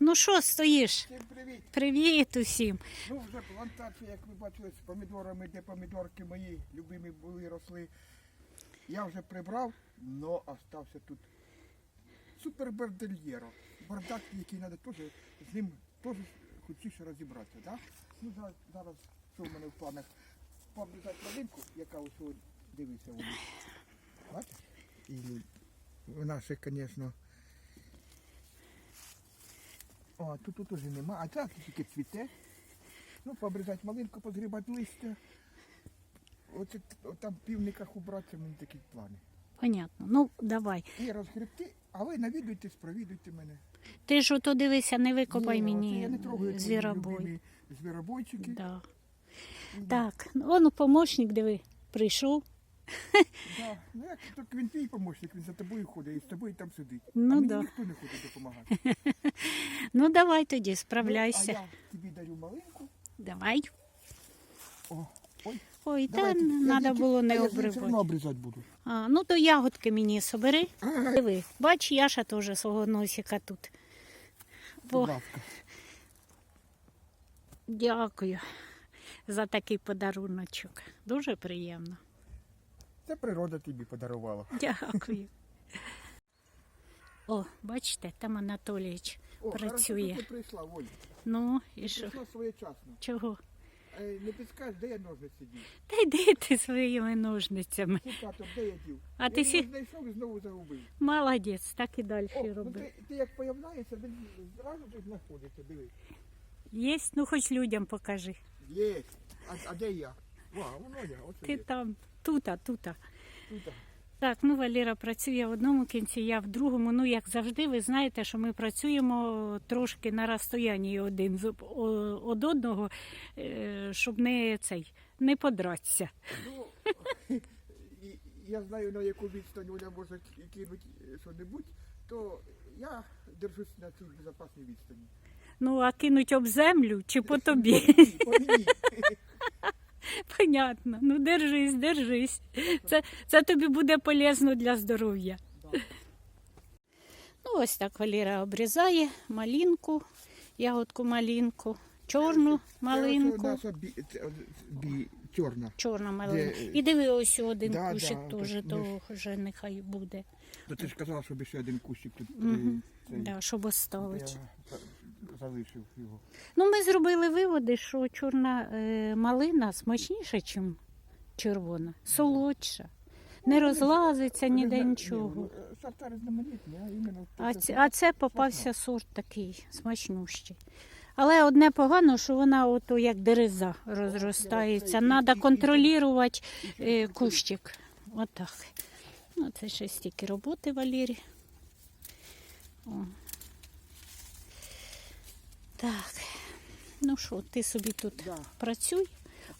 ну що стоїш? Всім привіт! Привіт усім. Ну вже плантація, як ви бачили, з помідорами, де помідорки мої любимі були, росли. Я вже прибрав, але остався тут супер бердельєро. Бардак, який треба теж з ним теж хочіше розібратися. Да? Ну, зараз, зараз що в мене в планах? Пообрізати малинку, яка ось. Бачиш? І вона ще, звісно. О, тут, тут уже нема, а ця тільки цвіте. Ну, пообрізати малинку, позгрібати листя. Оце там в півниках убратися, в мене такі плани. Понятно. Ну, давай. І розгребти, а ви навідуйтесь, провідуйте мене. Ти ж ото дивися, не викопай Ні, мені я не трогаю твої звіробой. любимі Звіробойчики. Да. Так, он помощник, диви, прийшов. Да. Ну як так він твій помощник, він за тобою ходить і з тобою там сидить. Ну а мені да. ніхто не хоче допомагати. Ну давай тоді, Ну, справляйся. а я тобі дарю малинку. Давай. О, ой, Ой, та давайте. Я треба тільки- було не все одно обривати. обрізати буду. А, ну то ягодки мені собери. Диви, бач, Яша теж свого носика тут. Будь Бо, ласка. дякую за такий подаруночок. Дуже приємно. Це природа тобі подарувала. Дякую. О, бачите, там Анатолійович О, хорошо, працює. що ти прийшла, Оль. Ну, і що? Прийшла своєчасно. Чого? Е, Не підскажеш, де я ножниці дів? Та йди ти своїми ножницями. Шукати, де я дів? А я ти його сі- знайшов і знову загубив. Молодець, так і О, далі ну роби. ти, ти як появляєшся, він зразу ж знаходиться, диви. Єсть, ну хоч людям покажи. Є. А, а де я? Ва, воно я, оце Ти є. там, тута, тута. Тут. Так, ну Валера працює в одному кінці, я в другому. Ну, як завжди, ви знаєте, що ми працюємо трошки на розстоянні один з од одного, е, щоб не цей не подратися. Ну, я знаю, на яку відстань Оля може ки- кинути що-небудь, то я держусь на цій безпечній відстані. Ну, а кинуть об землю чи по тобі? По мені. Понятно. Ну держись, держись. Це, це тобі буде полезно для здоров'я. Ну, ось так Валера обрізає малинку, ягодку малинку, чорну малинку. чорна. Чорна малинка. Де- І диви, ось один Да, кущик да, теж, то вже нехай буде. То ти ж казала, щоб ще один кущик тут е, цей, Да, щоб оставити. Залишив його. Ну, ми зробили виводи, що чорна е, малина смачніша, ніж червона, солодша. Не розлазиться ніде Ні, нічого. ну, е, Сорта різноманітні, а іменно А, це- ці- а це попався сорт такий смачнющий. Але одне погано, що вона ото як дереза розростається. Треба контролювати е, кущик. Отак. Ну, це ще стільки роботи, Валері. О. Так. Ну що, ти собі тут Да. працюй,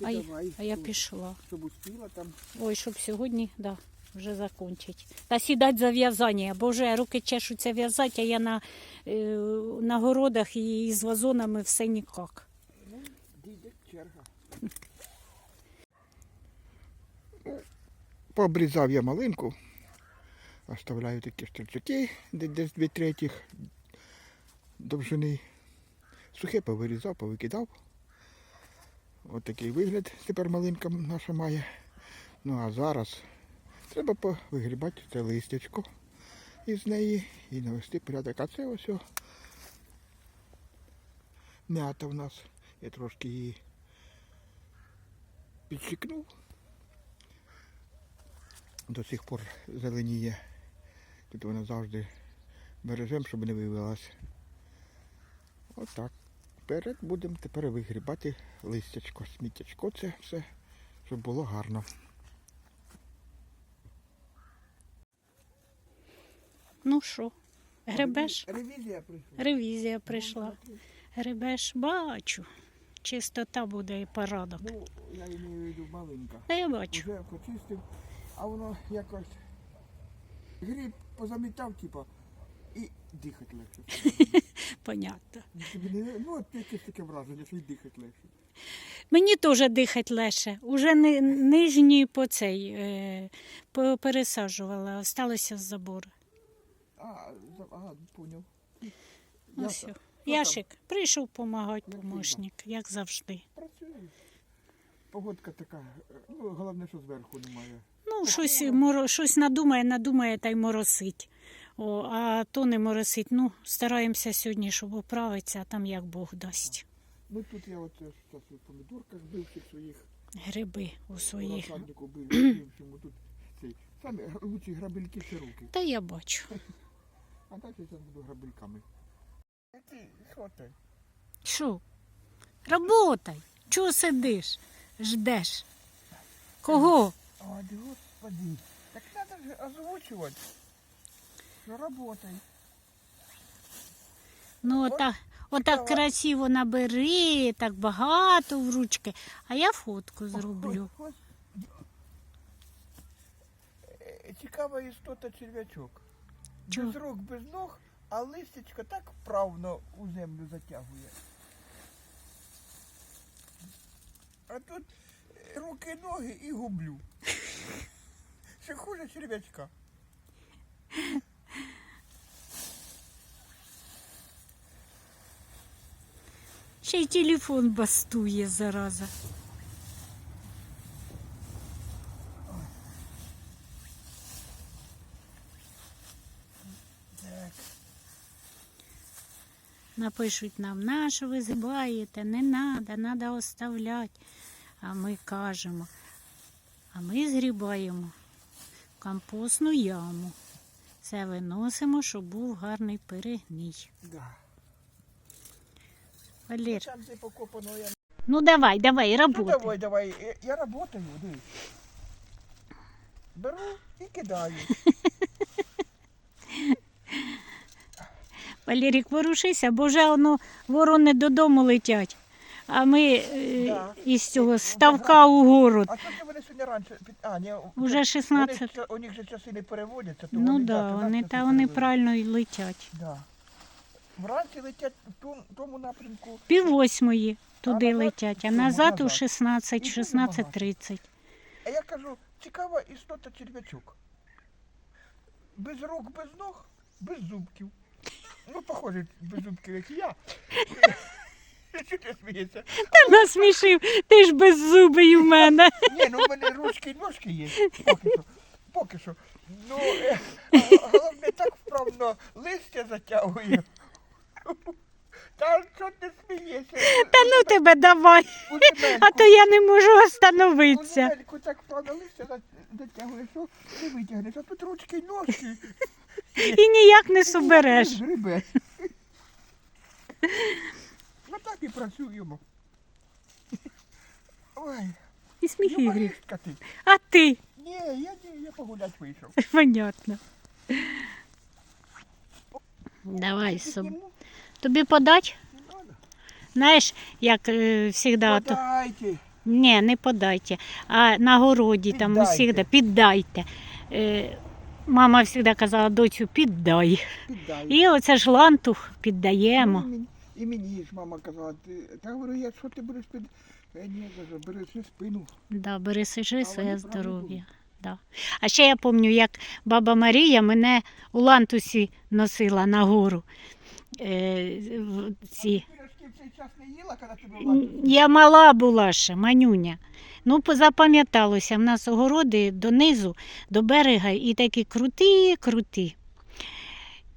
А а, я- давай, а я пішла. Щоб успіла там. Ой, щоб сьогодні, да, вже закончить. Та сідать за в'язання, бо вже руки чешуться в'язати, а я на, е, на городах і з вазонами все ніяк. Ну, дійде черга. Пообрізав я малинку. Оставляю такі стрільчаки, десь дві третіх довжини. Сухе повирізав, повикидав. Ось такий вигляд тепер малинка наша має. Ну а зараз треба повигрібати це листячко із неї і навести порядок. А це ось м'ята в нас. Я трошки її підчикнув. До сих пор зеленіє. Тут вона завжди бережемо, щоб не вивелася. Отак. Вперед будемо тепер вигрібати листячко, сміттячко це все, щоб було гарно. Ну що, гребеш? Ревізія прийшла. Ревізія прийшла. Гребеш, бачу. Чистота буде і порядок. Ну, я маю в виду маленька. Та я бачу. Вже почистив, а воно якось гриб позамітав, типа, і дихати легше. Понятно. Ну, от якесь таке враження, що й дихати легше. Мені теж дихати легше. Уже ни, нижні по цей е, по- пересаджувала, осталося з забору. А, за- ага, поняв. Ну, Я- все. Яшик, прийшов допомагати помощник, як завжди. Працює. Погодка така, е, ну, головне, що зверху немає. Ну, щось, моро, щось надумає, надумає та й моросить. О, а то не моросить. Ну, стараємося сьогодні, щоб оправитися, а там як Бог дасть. Ну тут я от зараз у помідорках бивших своїх, Гриби у своїх. розсаднику бив, бившому тут цей. Самі лучші грабельки широкі. Та я бачу. А далі я зараз буду грабельками. Які, що ти? Що? Работай. Чого сидиш? Ждеш? Кого? О, господи. Так надо же озвучивать. Ну, работай. Ну, От отак, отак красиво набери, так багато в ручки. А я фотку зроблю. Ой. Е, Цікава істота черв'ячок. Без рук, без ног, а листячко так вправно у землю затягує. А тут руки, ноги і гублю. Ще хуже черв'ячка. Ще й телефон бастує, зараза. Напишуть нам, на що ви згибаєте, не треба, треба оставляти. А ми кажемо, а ми згрібаємо компостну яму. Це виносимо, щоб був гарний перегній. Да. Валер, Там де покопано я. ну давай, давай, Ну работай. давай, давай, е, я работаю, дивись. Беру і кидаю. Валерік, ворушися, бо вже воно ворони додому летять. А ми е, Да. із цього ставка у город. А що вони сьогодні раніше? під- А, ні, Уже вони 16. ж- у них же часи не переводяться, то Ну вони, да, то вони та вони правильно й летять. Да. Вранці летять в ту- тому напрямку. Пів восьмої туди назад летять, а в назад у назад. 16, І 16.30. А я кажу, цікава істота черв'ячок. Без рук, без ног, без зубків. Ну, похоже, без зубків, як і я. Що ти смієшся? Та насмішив, ти ж без зубий у мене. Ні, ну в мене ручки і ножки є. Поки що. Поки що. Ну, е, головне так вправно листя затягує. Та що ти смієшся? Та ну тебе давай, У земельку, а то я не можу у остановитися. земельку так вправно за- затягує, що не витягнеш. А тут ручки і ножки. І ніяк не собереш. Грибе. Ну так і працюємо. Ой, І сміх ти. А ти? Ні, я, ні, я погулять вийшов. Понятно. Давай соб. Підніму, Тобі подать? Знаєш, як е, завжди, то... Подайте. Ні, не подайте. А на городі там Піддайте. усіх піддайте. Е, мама завжди казала, доцю, піддай. Піддай. І оце ж лантух піддаємо. Ну, і мені- І мені ж мама казала, ти, та говорю, я що ти будеш під... Я ні, кажу, бери ще спину. Да, бери сижи своє здоров'я. Да. А ще я пам'ятаю, як баба Марія мене у лантусі носила на гору. Е, в ці. В? Я мала була ще, манюня. Ну, запам'яталося, в нас огороди донизу, до берега, і такі круті, круті.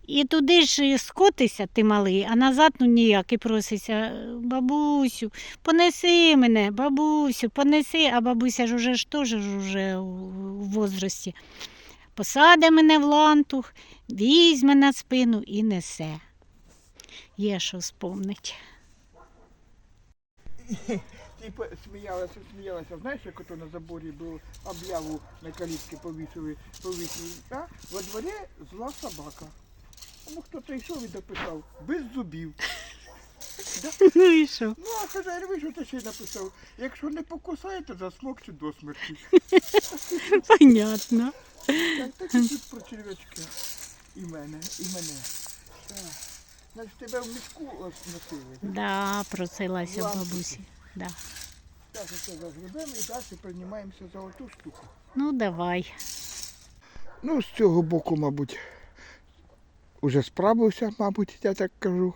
І туди ж скотися ти малий, а назад ну ніяк і проситься, бабусю, понеси мене, бабусю, понеси, а бабуся ж уже ж теж уже у возрасті. Посаде мене в лантух, візьме на спину і несе. Є що спомнить. Ти сміялася, сміялася. Знаєш, як ото на заборі було обляву на калітки повісили, повісили, а? Во дворі зла собака. Ну хто-то йшов і дописав, без зубів. Ну і що? Ну, а хазяїн вийшов та ще й написав, якщо не покусаєте, засмокчу до смерті. Понятно. Так, так і тут про черв'ячки. І мене, і мене. Так. Значить, тебе в мішку ось носили. Да, просилася Лампочки. бабусі. Да. Так, це загребемо і далі приймаємося за оту штуку. Ну, давай. Ну, з цього боку, мабуть, уже справився, мабуть, я так кажу.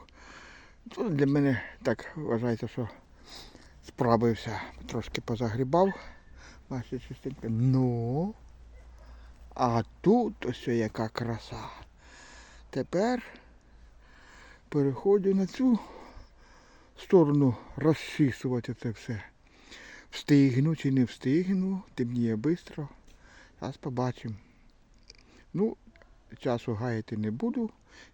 То для мене так вважається, що справився. Трошки позагрібав. Бачите, частинка. Ну. А тут ось яка краса. Тепер переходжу на цю сторону розчісувати це все. Встигну чи не встигну, темніє швидко. Зараз побачимо. Ну, часу гаяти не буду.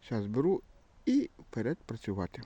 Зараз беру і вперед працювати.